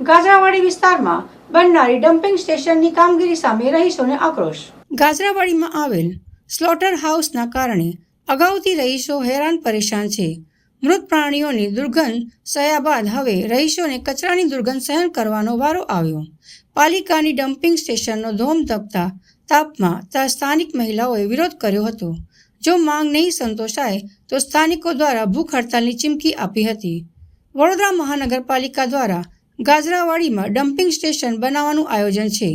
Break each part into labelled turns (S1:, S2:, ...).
S1: ગાજરાવાડી વિસ્તારમાં બનનારી ડમ્પિંગ સ્ટેશનની કામગીરી સામે રહીશોને આક્રોશ. ગાજરાવાડીમાં આવેલ સ્લોટર હાઉસના કારણે અગાઉથી રહીશો હેરાન પરેશાન છે. મૃત પ્રાણીઓની દુર્ગંધ સહ્યા બાદ હવે રહીશોને કચરાની દુર્ગંધ સહન કરવાનો વારો આવ્યો. પાલિકાની ડમ્પિંગ સ્ટેશનનો ધોમ ધપતા તાપમાં ત્યાં સ્થાનિક મહિલાઓએ વિરોધ કર્યો હતો. જો માંગ નહીં સંતોષાય, તો સ્થાનિકો દ્વારા ભૂખ હડતાલની ચીમકી આપી હતી. વડોદરા મહાનગરપાલિકા દ્વારા ગાજરાવાડીમાં ડમ્પિંગ સ્ટેશન બનાવવાનું આયોજન છે.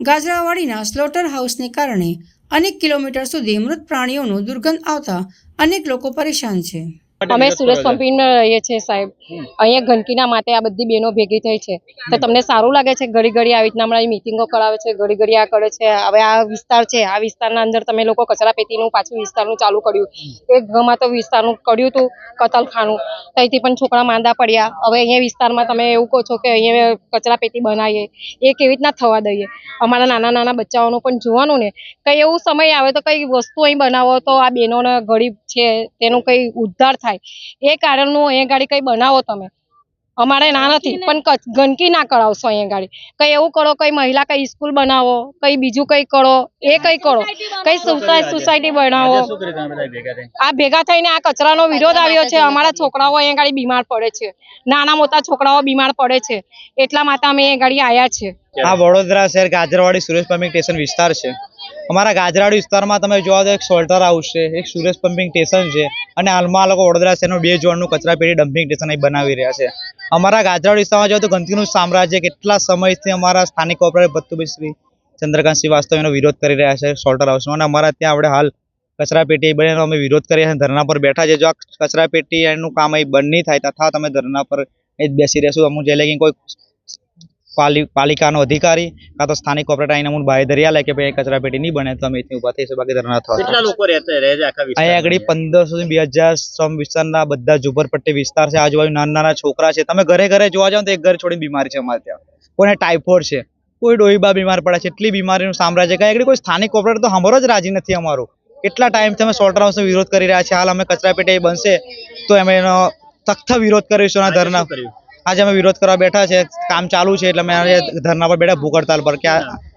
S1: ગાજરાવાડીના સ્લોટર હાઉસને કારણે અનેક કિલોમીટર સુધી મૃત પ્રાણીઓનું દુર્ગંધ આવતા અનેક લોકો પરેશાન છે.
S2: અમે સુરત પંપિંગમાં રહીએ છીએ સાહેબ. અહીંયા ગંદકીના માટે આ બધી બહેનો ભેગી થઈ છે. તો તમને સારું લાગે છે ઘડી ઘડી આવી રીતના હમણાં મિટિંગો કરાવે છે ઘડી ઘડી આ કરે છે? હવે આ વિસ્તાર છે આ વિસ્તારના અંદર તમે લોકો કચરા પેટીનું પાછું વિસ્તારનું ચાલુ કર્યું. એક ગમાં તો વિસ્તારનું કર્યું હતું કતલખાનું. ત્યાંથી પણ છોકરા માંદા પડ્યા. હવે અહીંયા વિસ્તારમાં તમે એવું કહો છો કે અહીંયા કચરા પેટી બનાવીએ. એ કેવી રીતના થવા દઈએ? અમારા નાના નાના બચ્ચાઓનું પણ જોવાનું ને. કંઈ એવું સમય આવે તો કંઈ વસ્તુ અહીં બનાવો તો આ બહેનોને ગરીબ છે, તેનું કઈ ઉદ્ધાર થાય. એ કારણનું અહીંયા ગાડી કઈ બનાવો તમે? અમારે ના નથી પણ ગંદકી ના કરાવશો અહીંયા ગાડી. કઈ એવું કરો કઈ મહિલા કઈ સ્કૂલ બનાવો કઈ બીજું કઈ કરો એ કઈ કરો. કઈ સોસાયટી બનાવો. આ ભેગા થઈને આ કચરાનો વિરોધ આવ્યો છે. અમારા છોકરાઓ અહીંયા ગાડી બીમાર પડે છે. નાના મોટા છોકરાઓ બીમાર પડે છે. એટલા માટે અમે અહીંયા ગાડી આવ્યા છે.
S3: આ વડોદરા શહેર ગાજરવાડી સુરેશ પમ્પિંગ સ્ટેશન વિસ્તાર છે. અમારા ગાજરાવાડી વિસ્તારમાં તમે જોવા તો એક સોલ્ટર હાઉસ છે, એક સુરેશ પમ્પિંગ સ્ટેશન છે અને હાલમાં આ લોકો વડોદરા શહેરનું બે જોડનું કચરાપેટી ડમ્પિંગ સ્ટેશન અહીં બનાવી રહ્યા છે. અમારા ગાજરાવાડી વિસ્તારમાં જોવા તો ગંદકીનું સામ્રાજ્ય કેટલા સમયથી અમારા સ્થાનિક કોર્પોરેટર ભત્તુભાઈ શ્રી ચંદ્રકાંત શ્રીવાસ્તવ એનો વિરોધ કરી રહ્યા છે સોલ્ટર હાઉસનો અને અમારા ત્યાં આપણે હાલ કચરાપેટી બને અમે વિરોધ કરીએ છીએ. ધરના પર બેઠા છે. જો આ કચરાપેટી એનું કામ અહીં બંધ નહીં થાય તથા તમે ધરના પર અહીં જ બેસી રહેશું. અમુક જે લગી કોઈ પાલિકાનો અધિકારી કાં તો સ્થાનિક કોર્પોરેટર આઈને અમુક બાંહેધરી આલે કે ભાઈ કચરા પેટી નહીં બને તો અમે અહીંથી ઊભા થઈશું બાકી ધરણા થવા
S4: કેટલા લોકો રહેતા રહે છે આખા
S3: અહીંયા આગળ? પંદરસો થી બે હજાર શ્રમ વિસ્તારના બધા ઝુંપડપટ્ટી વિસ્તાર છે આજુબાજુ નાના નાના છોકરા છે. તમે ઘરે ઘરે જોવા જાઓ તો એક ઘર છોડીને બીમારી છે અમારે ત્યાં. કોઈને ટાઇફોઇડ છે કોઈ ડોહીબા બીમાર પડે છે એટલી બીમારીનું સામ્રાજ્ય કઈ આગળ કોઈ સ્થાનિક કોર્પોરેટર તો હમરો જ રાજી નથી અમારો. કેટલા ટાઈમથી અમે સોલ્ટર હાઉસનો વિરોધ કરી રહ્યા છીએ હાલ અમે કચરા પેટી બનશે તો અમે એનો સખ્ત વિરોધ કરીશું ધરના.
S4: કર્યું?
S3: આજે અમે વિરોધ કરવા બેઠા છે, કામ ચાલુ છે એટલે અમે ધરના પર બેઠા ભૂખ હડતાલ પર. કે